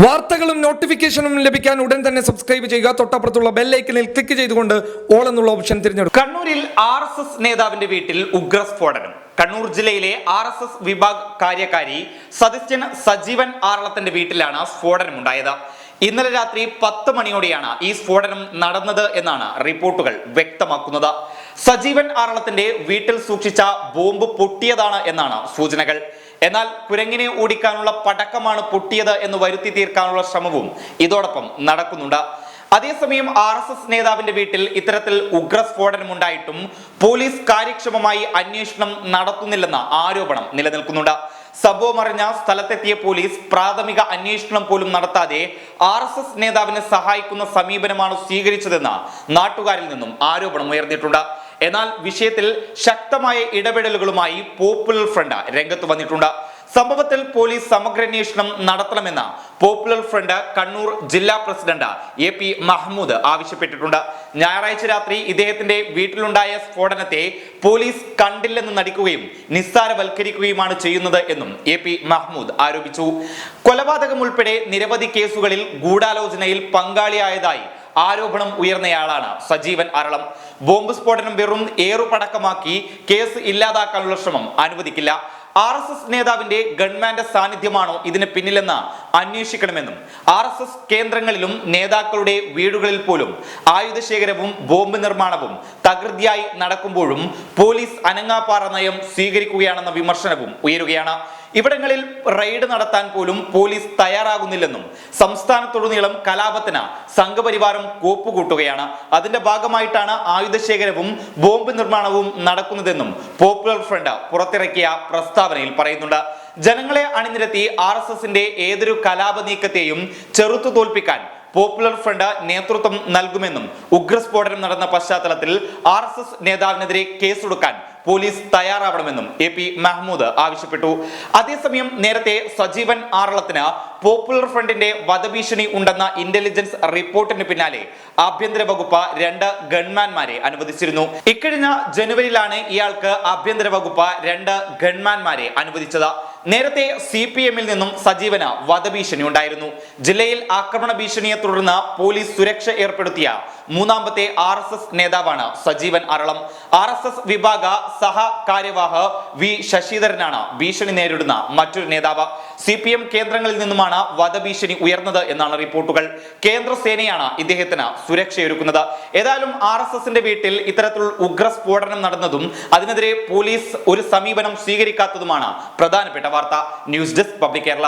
വാർത്തകളും നോട്ടിഫിക്കേഷനും ലഭിക്കാൻ ഉടൻ തന്നെ സബ്സ്ക്രൈബ് ചെയ്യുക. തൊട്ടപ്പുറത്തുള്ള ബെല്ലൈക്കനിൽ ക്ലിക്ക് ചെയ്തുകൊണ്ട് ഓൾ എന്നുള്ള ഓപ്ഷൻ തിരഞ്ഞെടുക്കും കണ്ണൂരിൽ ആർ എസ് എസ് നേതാവിന്റെ വീട്ടിൽ ഉഗ്രസ്ഫോടനം. കണ്ണൂർ ജില്ലയിലെ ആർ എസ് എസ് വിഭാഗ് കാര്യകാരി സദസ്യൻ സജീവൻ ആറളത്തിന്റെ വീട്ടിലാണ് സ്ഫോടനമുണ്ടായത്. ഇന്നലെ രാത്രി പത്ത് മണിയോടെയാണ് ഈ സ്ഫോടനം നടന്നത് എന്നാണ് റിപ്പോർട്ടുകൾ വ്യക്തമാക്കുന്നത്. സജീവൻ ആറളത്തിന്റെ വീട്ടിൽ സൂക്ഷിച്ച ബോംബ് പൊട്ടിയതാണ് എന്നാണ് സൂചനകൾ. എന്നാൽ കുരങ്ങിനെ ഓടിക്കാനുള്ള പടക്കമാണ് പൊട്ടിയത് എന്ന് വരുത്തി തീർക്കാനുള്ള ശ്രമവും ഇതോടൊപ്പം നടക്കുന്നുണ്ട്. അതേസമയം ആർ എസ് എസ് നേതാവിന്റെ വീട്ടിൽ ഇത്തരത്തിൽ ഉഗ്രസ്ഫോടനമുണ്ടായിട്ടും പോലീസ് കാര്യക്ഷമമായി അന്വേഷണം നടത്തുന്നില്ലെന്ന ആരോപണം നിലനിൽക്കുന്നുണ്ട്. സംഭവം അറിഞ്ഞ സ്ഥലത്തെത്തിയ പോലീസ് പ്രാഥമിക അന്വേഷണം പോലും നടത്താതെ ആർ എസ് എസ് നേതാവിനെ സഹായിക്കുന്ന സമീപനമാണ് സ്വീകരിച്ചതെന്ന് നാട്ടുകാരിൽ നിന്നും ആരോപണം ഉയർന്നിട്ടുണ്ട്. എന്നാൽ വിഷയത്തിൽ ശക്തമായ ഇടപെടലുകളുമായി പോപ്പുലർ ഫ്രണ്ട് രംഗത്ത് വന്നിട്ടുണ്ട്. സംഭവത്തിൽ പോലീസ് സമഗ്രാന്വേഷണം നടത്തണമെന്ന് പോപ്പുലർ ഫ്രണ്ട് കണ്ണൂർ ജില്ലാ പ്രസിഡന്റ് എ പി മഹ്മൂദ് ആവശ്യപ്പെട്ടിട്ടുണ്ട്. ഞായറാഴ്ച രാത്രി ഇദ്ദേഹത്തിന്റെ വീട്ടിലുണ്ടായ സ്ഫോടനത്തെ പോലീസ് കണ്ടില്ലെന്ന് നടിക്കുകയും നിസ്സാരവൽക്കരിക്കുകയുമാണ് ചെയ്യുന്നത് എന്നും എ പി മഹ്മൂദ് ആരോപിച്ചു. കൊലപാതകം ഉൾപ്പെടെ നിരവധി കേസുകളിൽ ഗൂഢാലോചനയിൽ പങ്കാളിയായതായി ആരോപണം ഉയർന്നയാളാണ് സജീവൻ അരളം ബോംബ് സ്ഫോടനം വെറും ഏറുപടക്കമാക്കി കേസ് ഇല്ലാതാക്കാനുള്ള ശ്രമം അനുവദിക്കില്ല. ആർ എസ് എസ് നേതാവിന്റെ ഗവൺമെന്റ് സാന്നിധ്യമാണോ ഇതിന് പിന്നിലെന്ന് അന്വേഷിക്കണമെന്നും ആർ എസ് എസ് കേന്ദ്രങ്ങളിലും നേതാക്കളുടെ വീടുകളിൽ പോലും ആയുധശേഖരവും ബോംബ് നിർമ്മാണവും തകൃതിയായി നടക്കുമ്പോഴും പോലീസ് അനങ്ങാപ്പാറ നയം സ്വീകരിക്കുകയാണെന്ന വിമർശനവും ഉയരുകയാണ്. ഇവിടങ്ങളിൽ റെയ്ഡ് നടത്താൻ പോലും പോലീസ് തയ്യാറാകുന്നില്ലെന്നും സംസ്ഥാനത്തുടനീളം കലാപത്തിന് സംഘപരിവാരം കോപ്പുകൂട്ടുകയാണ്. അതിന്റെ ഭാഗമായിട്ടാണ് ആയുധശേഖരവും ബോംബ് നിർമ്മാണവും നടക്കുന്നതെന്നും പോപ്പുലർ ഫ്രണ്ട് പുറത്തിറക്കിയ പ്രസ്താവനയിൽ പറയുന്നുണ്ട്. ജനങ്ങളെ അണിനിരത്തി ആർ എസ് എസിന്റെ ഏതൊരു കലാപ നീക്കത്തെയും ചെറുത്തു തോൽപ്പിക്കാൻ പോപ്പുലർ ഫ്രണ്ട് നേതൃത്വം നൽകുമെന്നും ഉഗ്രസ്ഫോടനം നടന്ന പശ്ചാത്തലത്തിൽ ആർ നേതാവിനെതിരെ കേസെടുക്കാൻ പോലീസ് തയ്യാറാവണമെന്നും എ പി മഹ്മൂദ് ആവശ്യപ്പെട്ടു. അതേസമയം നേരത്തെ സജീവൻ ആറളത്തിന് പോപ്പുലർ ഫ്രണ്ടിന്റെ വധഭീഷണി ഉണ്ടെന്ന ഇന്റലിജൻസ് റിപ്പോർട്ടിന് പിന്നാലെ ആഭ്യന്തര വകുപ്പ് രണ്ട് ഗൺമാൻമാരെ അനുവദിച്ചിരുന്നു. ഇക്കഴിഞ്ഞ ജനുവരിയിലാണ് ഇയാൾക്ക് ആഭ്യന്തര വകുപ്പ് രണ്ട് ഗൺമാൻമാരെ അനുവദിച്ചത്. നേരത്തെ സി പി എമ്മിൽ നിന്നും സജീവന വധഭീഷണി ഉണ്ടായിരുന്നു. ജില്ലയിൽ ആക്രമണ ഭീഷണിയെ തുടർന്ന് പോലീസ് സുരക്ഷ ഏർപ്പെടുത്തിയ മൂന്നാമത്തെ ആർ എസ് എസ് നേതാവാണ് Sajeevan Aralam. R S S വിഭാഗ സഹ കാര്യവാഹ് വി ശശിധരനാണ് ഭീഷണി നേരിടുന്ന മറ്റൊരു നേതാവ്. സി പി എം കേന്ദ്രങ്ങളിൽ നിന്നുമാണ് വധഭീഷണി ഉയർന്നത് എന്നാണ് റിപ്പോർട്ടുകൾ. കേന്ദ്ര സേനയാണ് ഇദ്ദേഹത്തിന് സുരക്ഷയൊരുക്കുന്നത്. ഏതായാലും ആർ എസ് എസിന്റെ വീട്ടിൽ ഇത്തരത്തിൽ ഉഗ്ര സ്ഫോടനം നടന്നതും അതിനെതിരെ പോലീസ് ഒരു സമീപനം സ്വീകരിക്കാത്തതുമാണ് പ്രധാനപ്പെട്ട വാർത്ത ന്യൂസ് ഡെസ്ക് പബ്ലിക് കേരള